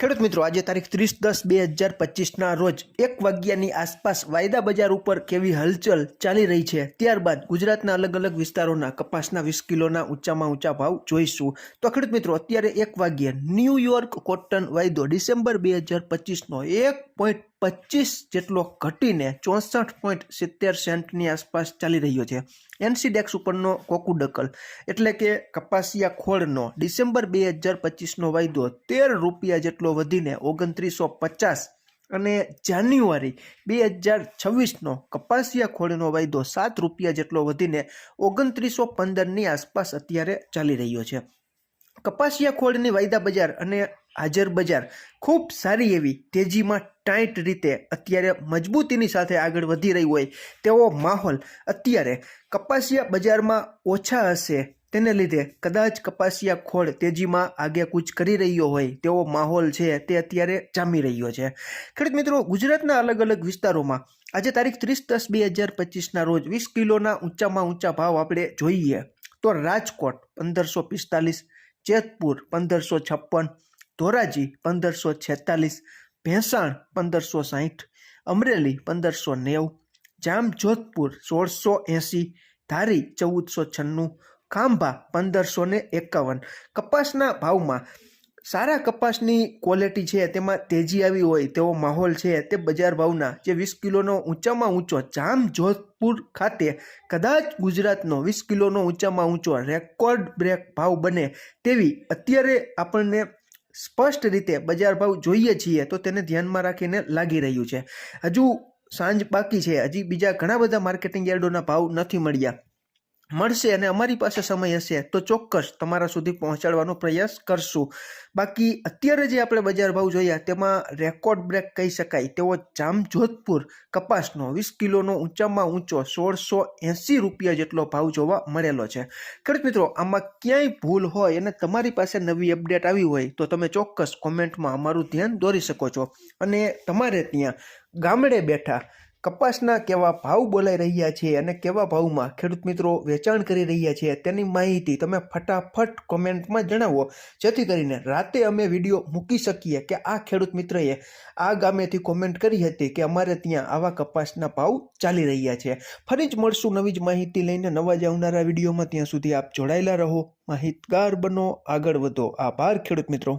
ખેડૂત મિત્રો, આજે તારીખ ત્રીસ દસ બે હજાર પચીસના રોજ એક વાગ્યાની આસપાસ વાયદા બજાર ઉપર કેવી હલચલ ચાલી રહી છે? ત્યારબાદ ગુજરાતના અલગ અલગ વિસ્તારોના કપાસના વીસ કિલોના ઊંચામાં ઊંચા ભાવ જોઈશું. તો ખેડૂત મિત્રો, અત્યારે એક વાગ્યે ન્યૂયોર્ક કોટન વાયદો ડિસેમ્બર બે હજાર પચીસનો એક પોઈન્ટ પચીસ જેટલો ઘટીને ચોસઠ પોઈન્ટ સિત્તેર સેન્ટની આસપાસ ચાલી રહ્યો છે. એનસીડેક્સ ઉપરનો કોકુડકલ એટલે કે કપાસિયા ખોળનો ડિસેમ્બર બે હજાર પચીસનો વાયદો તેર રૂપિયા જેટલો વધીને ઓગણત્રીસો પચાસ અને જાન્યુઆરી બે હજાર છવ્વીસનો કપાસિયા ખોળનો વાયદો સાત રૂપિયા જેટલો વધીને ઓગણત્રીસો પંદરની આસપાસ અત્યારે ચાલી રહ્યો છે. કપાસિયા ખોળની વાયદા બજાર અને હાજર બજાર. ખૂબ સારી એવી તેજીમાં ટાઈટ રીતે અત્યારે મજબૂતીની સાથે આગળ વધી રહી હોય તેવો માહોલ અત્યારે કપાસિયા બજારમાં ઓછા હશે. તેને લીધે કદાચ કપાસિયા ખોળ તેજીમાં આગે કૂચ કરી રહ્યો હોય તેવો માહોલ છે તે અત્યારે જામી રહ્યો છે. ખેડૂત મિત્રો, ગુજરાતના અલગ અલગ વિસ્તારોમાં આજે તારીખ ત્રીસ દસ બે હજાર પચીસના રોજ વીસ કિલોના ઊંચામાં ઊંચા ભાવ આપણે જોઈએ તો રાજકોટ પંદરસો પિસ્તાલીસ, જેતપુર પંદરસો છપ્પન ધોરાજી પંદરસો છેતાલીસ, ભેંસાણ પંદરસો સાહીઠ, અમરેલી પંદરસો નેવું, જામજોધપુર સોળસો એંસી, ધારી ચૌદસો છન્નું, ખાંભા પંદરસો ને એકાવન. કપાસના ભાવમાં સારા કપાસની ક્વોલિટી છે, તેમાં તેજી આવી હોય, તેવો માહોલ છે, તે બજાર ભાવના જે વીસ કિલોનો ઊંચામાં ઊંચો જામજોધપુર ખાતે કદાચ ગુજરાતનો વીસ કિલોનો ઊંચામાં ઊંચો રેકોર્ડ બ્રેક ભાવ બને તેવી અત્યારે આપણને સ્પષ્ટ રીતે બજાર ભાવ જોઈએ છીએ તો તેને ધ્યાનમાં રાખીને લાગી રહ્યું છે. હજુ સાંજ બાકી છે. હજી બીજા ઘણા બધા માર્કેટિંગ યાર્ડોના ભાવ નથી મળ્યા. મળશે અને અમારી પાસે સમય હશે, તો ચોક્કસ તમારા સુધી પહોંચાડવાનો પ્રયાસ કરશું. બાકી અત્યારે જે આપણે બજાર ભાવ જોયા, તેમાં રેકોર્ડ બ્રેક કહી શકાય. તેવો જામજોધપુર કપાસનો વીસ કિલોનો ઊંચામાં ઊંચો સોળસો એંસી રૂપિયા જેટલો ભાવ જોવા મળેલો છે. ખેડૂત મિત્રો, આમાં ક્યાંય ભૂલ હોય અને તમારી પાસે નવી અપડેટ આવી હોય, તો તમે ચોક્કસ કોમેન્ટમાં અમારું ધ્યાન દોરી શકો છો. અને તમારે ત્યાં ગામડે બેઠા કપાસના કેવા ભાવ બોલાઈ રહ્યા છે અને કેવા ભાવમાં ખેડૂત મિત્રો વેચાણ કરી રહ્યા છે તેની માહિતી તમે ફટાફટ કોમેન્ટમાં જણાવો. જેથી કરીને રાતે અમે વીડિયો મૂકી શકીએ કે આ ખેડૂત મિત્રએ આ ગામેથી કોમેન્ટ કરી હતી કે અમારે ત્યાં આવા કપાસના ભાવ ચાલી રહ્યા છે. ફરી જ મળશું નવી જ માહિતી લઈને નવા જ આવનારા વિડીયોમાં. ત્યાં સુધી આપ જોડાયેલા રહો. માહિતગાર બનો. આગળ વધો. આભાર ખેડૂત મિત્રો.